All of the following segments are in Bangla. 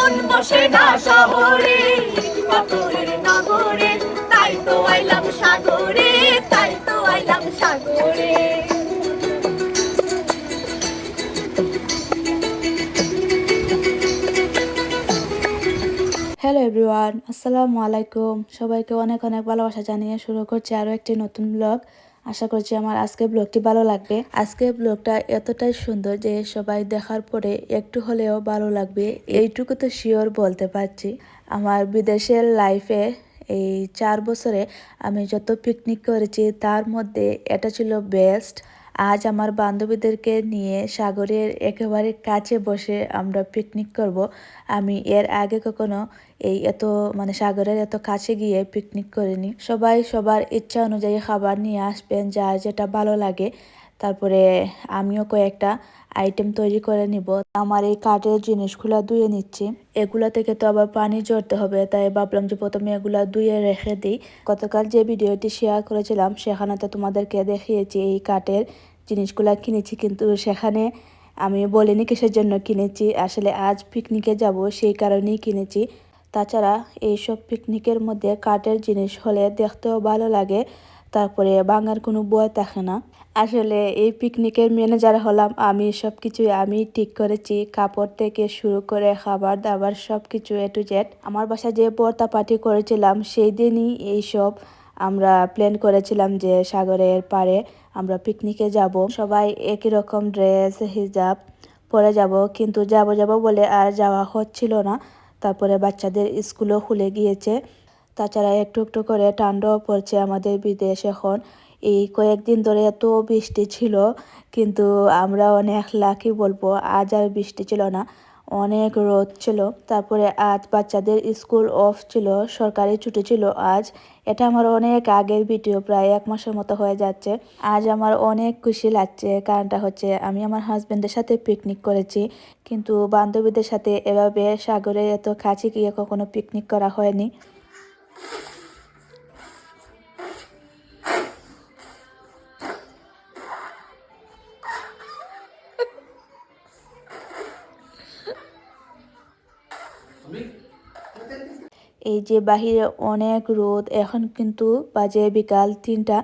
মন বসে শহরে পাথরের নগরে? তাই তো আইলাম সাগরে, তাই তো আইলাম সাগরে। হ্যালো এভরিওয়ান আসসালামু আলাইকুম। সবাইকে অনেক অনেক ভালোবাসা জানিয়ে শুরু করছি আরও একটি নতুন ব্লগ আশা করছি আমার আজকে ব্লগটি ভালো লাগবে। আজকে ব্লগটা এতটাই সুন্দর যে সবাই দেখার পরে একটু হলেও ভালো লাগবে, এইটুকু তো শিওর বলতে পারছি। আমার বিদেশের লাইফে এই চার বছরে আমি যত পিকনিক করেছি, তার মধ্যে এটা ছিল বেস্ট আজ আমার বান্ধবীদেরকে নিয়ে সাগরের একেবারে কাছে বসে আমরা পিকনিক করব। আমি এর আগে কখনো এই এত মানে সাগরের এত কাছে গিয়ে পিকনিক করিনি। সবাই সবার ইচ্ছা অনুযায়ী খাবার নিয়ে আসবেন, যার যেটা ভালো লাগে। তারপরে আমিও কয়েকটা আইটেম তৈরি করে নিব। আমার এই কাঠের জিনিসগুলো ধুয়ে নিচ্ছি। এগুলা থেকে তো আবার পানি জড়তে হবে, তাই ভাবলাম যে প্রথমে এগুলা ধুয়ে রেখে দিই। গতকাল যে ভিডিওটি শেয়ার করেছিলাম সেখানে তো তোমাদেরকে দেখিয়েছি এই কাঠের জিনিসগুলা কিনেছি, কিন্তু সেখানে আমি বলিনি কিসের জন্য কিনেছি। আসলে আজ পিকনিকে যাব, সেই কারণেই কিনেছি। তাছাড়া এইসব পিকনিকের মধ্যে কাঠের জিনিস হলে দেখতেও ভালো লাগে, তারপরে বাঙার কোনো বয় থাকে না। আসলে এই পিকনিকের ম্যানেজার হলাম আমি সব কিছু আমি ঠিক করেছি। কাপড় থেকে শুরু করে খাবার দাবার সব কিছু এ টু জেড আমার বাসায় যে বর্তা পার্টি করেছিলাম, সেই দিনই এইসব আমরা প্ল্যান করেছিলাম যে সাগরের পাড়ে আমরা পিকনিকে যাব। সবাই একই রকম ড্রেস হিজাব পরে যাব। কিন্তু যাব যাব বলে আর যাওয়া হচ্ছিল না। তারপরে বাচ্চাদের স্কুলও খুলে গিয়েছে। তাছাড়া একটু একটু করে ঠান্ডাও পড়ছে আমাদের বিদেশ এখন। এই কয়েকদিন ধরে এত বৃষ্টি ছিল, কিন্তু আমরা অনেক লাকি বলব, আজ আর বৃষ্টি ছিল না। অনেক রোদ ছিল। তারপরে আজ বাচ্চাদের স্কুল অফ ছিল, সরকারি ছুটি ছিল আজ। এটা আমার অনেক আগের ভিডিও, প্রায় এক মাসের মতো হয়ে যাচ্ছে। আজ আমার অনেক খুশি লাগছে। কারণটা হচ্ছে আমি আমার হাজব্যান্ডের সাথে পিকনিক করেছি। কিন্তু বান্ধবীদের সাথে এভাবে সাগরে এত কাছে গিয়ে কখনো পিকনিক করা হয়নি। এই যে বাহিরে অনেক রোদ, এখন কিন্তু বাজে বিকাল তিনটা।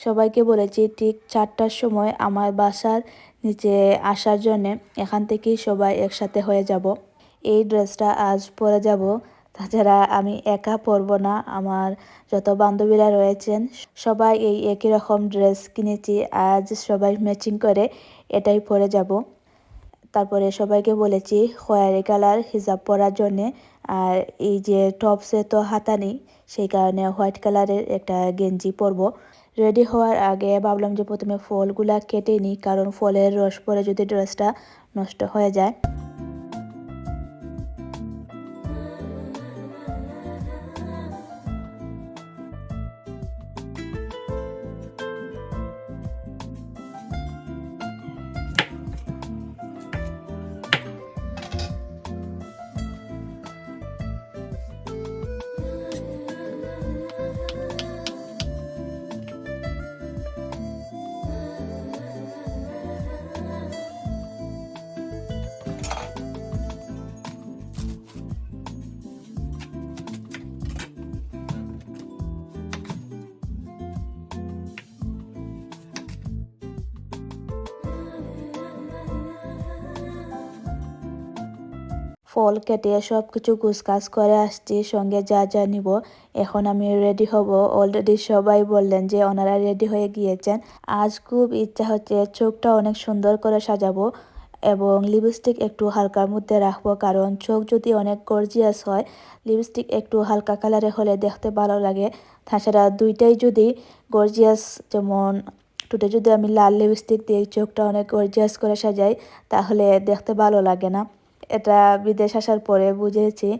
সবাইকে বলেছি ঠিক চারটার সময় আমার বাসার নিচে আসার জন্যে এখান থেকেই সবাই একসাথে হয়ে যাব। এই ড্রেসটা আজ পরে যাব। তাছাড়া আমি একা পরব না, আমার যত বান্ধবীরা রয়েছেন, সবাই এই একই রকম ড্রেস কিনেছি, আজ সবাই ম্যাচিং করে এটাই পরে যাব। তারপরে সবাইকে বলেছি খয়েরি কালার হিজাব পরার জন্যে আর এই যে টপসে তো হাতা নেই, সেই কারণে হোয়াইট কালারের একটা গেঞ্জি পরবো। রেডি হওয়ার আগে ভাবলাম যে প্রথমে ফলগুলা কেটে নিই, কারণ ফলের রস পরে যদি ড্রেসটা নষ্ট হয়ে যায়। ফল কেটে সব কিছু গুছকাজ করে আসছি, সঙ্গে যা যা নিব। এখন আমি রেডি হব। অলরেডি সবাই বললেন যে ওনারা রেডি হয়ে গিয়েছেন। আজ খুব ইচ্ছা হচ্ছে চোখটা অনেক সুন্দর করে সাজাবো এবং লিপস্টিক একটু হালকার মধ্যে রাখব। কারণ চোখ যদি অনেক গর্জিয়াস হয় লিপস্টিক একটু হালকা কালারে হলে দেখতে ভালো লাগে। তাছাড়া দুইটাই যদি গর্জিয়াস যেমন টুটে যদি আমি লাল লিপস্টিক দিয়ে চোখটা অনেক গর্জিয়াস করে সাজাই, তাহলে দেখতে ভালো লাগে না। এটা বিদেশ আসার পরে বুঝেছি।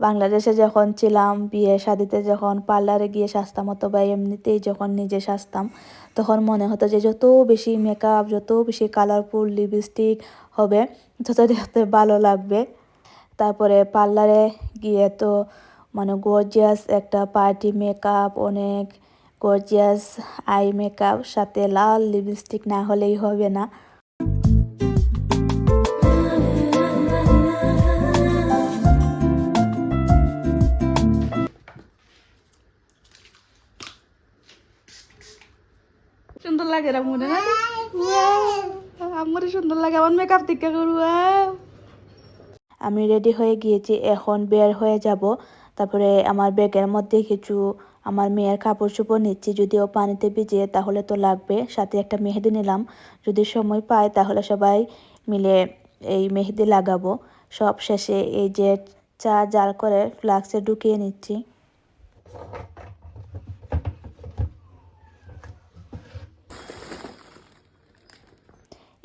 বাংলাদেশে যখন ছিলাম, বিয়ে শাদিতে যখন পার্লারে গিয়ে সাজতাম অথবা এমনিতেই যখন নিজে সাজতাম, তখন মনে হতো যে যত বেশি মেকআপ যত বেশি কালারফুল লিপস্টিক হবে, তত দেখতে ভালো লাগবে। তারপরে পার্লারে গিয়ে তো মানে গর্জিয়াস একটা পার্টি মেকআপ অনেক গর্জিয়াস আই মেকআপ সাথে লাল লিপস্টিক না হলেই হবে না। লাগে রা মনে না আমার সুন্দর লাগে, আমার মেকআপ টিকা করু আমি রেডি হয়ে গিয়েছি, এখন বের হয়ে যাব। তারপরে আমার ব্যাগের মধ্যে কিছু আমার মেয়ের কাপড় চোপড় নিচ্ছি, যদিও পানিতে ভিজে তাহলে তো লাগবে। সাথে একটা মেহেদি নিলাম, যদি সময় পাই, তাহলে সবাই মিলে এই মেহেদি লাগাবো। সব শেষে এই যে চা জাল করে ফ্লাক্সে ঢুকিয়ে নিচ্ছি।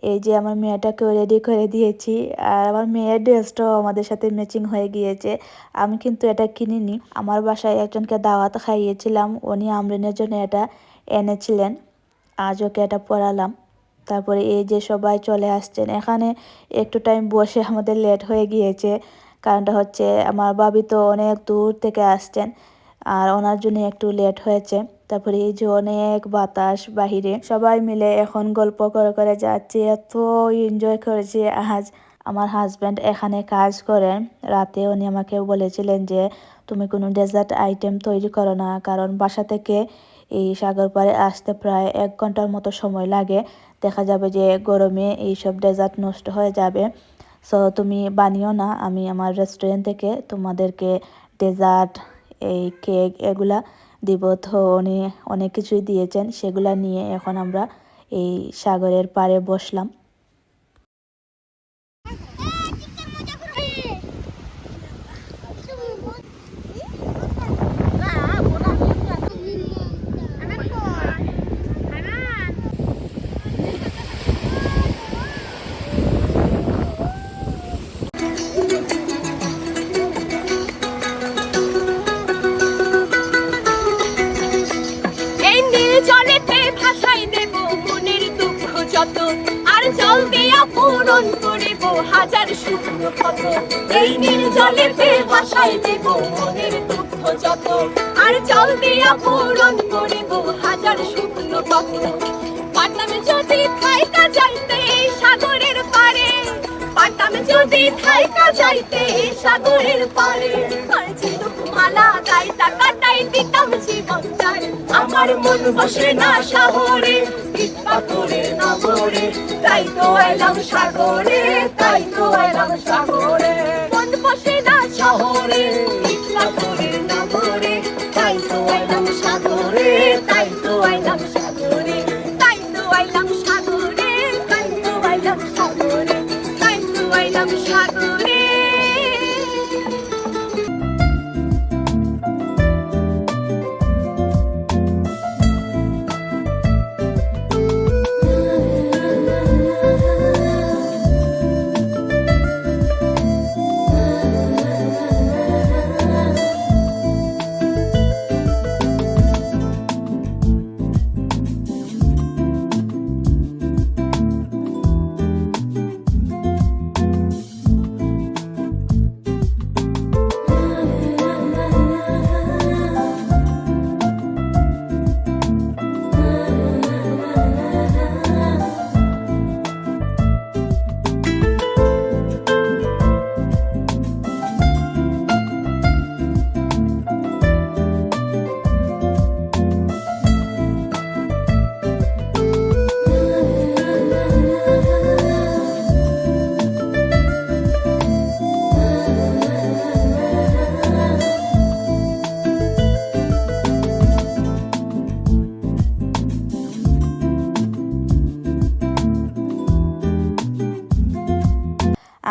এই যে আমার মেয়েটাকেও রেডি করে দিয়েছি, আর আমার মেয়ের ড্রেসটাও আমাদের সাথে ম্যাচিং হয়ে গিয়েছে। আমি কিন্তু এটা কিনিনি। আমার বাসায় একজনকে দাওয়াত খাইয়েছিলাম, উনি আমরিনের জন্য এটা এনেছিলেন। আজ ওকে এটা পরালাম। তারপরে এই যে সবাই চলে আসছেন। এখানে একটু টাইম বসে আমাদের লেট হয়ে গিয়েছে। কারণটা হচ্ছে, আমার বাবি তো অনেক দূর থেকে আসছেন। আর ওনার জন্য একটু লেট হয়েছে। তারপরে এই যে অনেক বাতাস বাহিরে, সবাই মিলে এখন গল্প করে করে যাচ্ছে। এত এনজয় করেছি। আজ আমার হাজব্যান্ড এখানে কাজ করেন রাতে উনি আমাকে বলেছিলেন যে, তুমি কোনো ডেজার্ট আইটেম তৈরি করো না। কারণ বাসা থেকে এই সাগর আসতে প্রায় এক ঘণ্টার মতো সময় লাগে। দেখা যাবে যে গরমে এইসব ডেজার্ট নষ্ট হয়ে যাবে। সো তুমি বানিও না। আমি আমার রেস্টুরেন্ট থেকে তোমাদেরকে ডেজার্ট এই কেক এগুলা দিব। তো অনেক কিছুই দিয়েছেন। সেগুলা নিয়ে এখন আমরা এই সাগরের পাড়ে বসলাম। জলেতে ভাসাই দেব মনের দুঃখ যত। আর জল দিয়া পূরণ করিব হাজার শুকনো ক্ষত পারতাম যদি থাইকা যাইতে সাগরের পারে পারতাম যদি থাইকা যাইতে সাগরের পারে। মালা গাইতা কাটাই দিতাম জীবনটার আমার মন বসে না শহরে পাথরে নগরে। তাই তো এলাম সাগরে, তাই তো এলাম সাগরে। বসে না শহরে পাথরে নগরে তাই তো আইলাম সাগরে তাই তো এলাম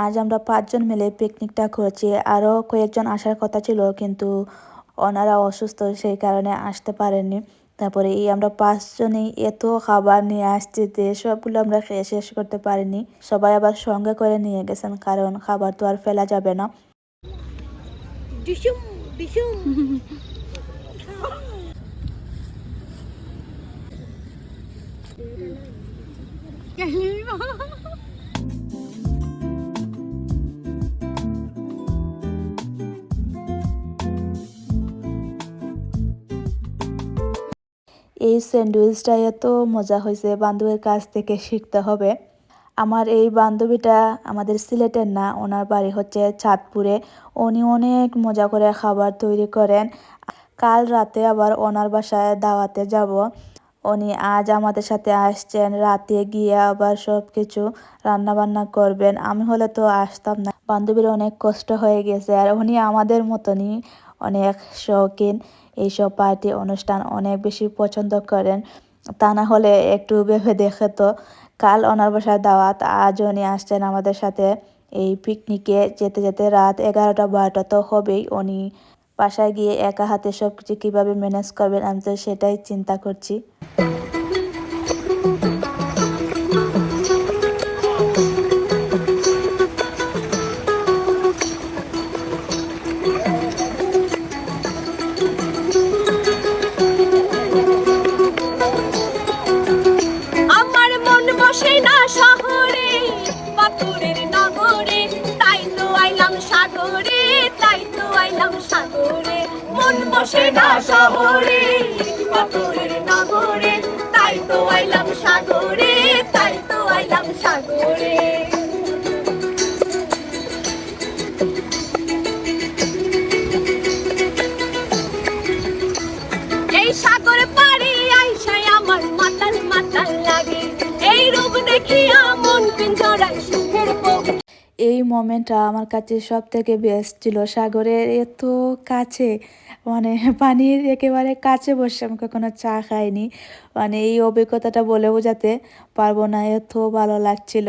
আজ আমরা পাঁচজন মিলে পিকনিকটা করেছি। আরও কয়েকজন আসার কথা ছিল কিন্তু ওনারা অসুস্থ সেই কারণে আসতে পারেননি। তারপরে এই আমরা পাঁচজনেই এত খাবার নিয়ে আসছি যে সবগুলো আমরা খেয়ে শেষ করতে পারিনি। সবাই আবার সঙ্গে করে নিয়ে গেছেন কারণ খাবার তো আর ফেলা যাবে না। এই স্যান্ডউইচটা এত মজা হয়েছে বান্ধবীর কাছ থেকে শিখতে হবে। আমার এই বান্ধবীটা আমাদের সিলেটের না, ওনার বাড়ি হচ্ছে চাঁদপুরে। উনি অনেক মজা করে খাবার তৈরি করেন। কাল রাতে আবার ওনার বাসায় দাওয়াতে যাব। উনি আজ আমাদের সাথে আসছেন, রাতে গিয়ে আবার সব কিছু রান্না বান্না করবেন। আমি হলে তো আসতাম না। বান্ধবীর অনেক কষ্ট হয়ে গেছে আর উনি আমাদের মতনই অনেক শৌখিন। এইসব পার্টি অনুষ্ঠান অনেক বেশি পছন্দ করেন। তা না হলে একটু ভেবে দেখে তো। কাল ওনার বাসায় দাওয়াত আজ উনি আসছেন আমাদের সাথে। এই পিকনিকে যেতে যেতে রাত এগারোটা বারোটা তো হবেই। উনি বাসায় গিয়ে একা হাতে সব কিছু কীভাবে ম্যানেজ করবেন আমি তো সেটাই চিন্তা করছি। শহরে, পাথরের নগরে, তাই তো আইলাম সাগরে, তাই তো আইলাম সাগরে। এই আমার এই মোমেন্টটা আমার কাছে সব থেকে বেস্ট ছিল। সাগরের এত কাছে মানে পানির একেবারে কাছে বসে আমি কখনো চা খাইনি। মানে এই অভিজ্ঞতাটা বলে বোঝাতে পারব না, এত ভালো লাগছিল।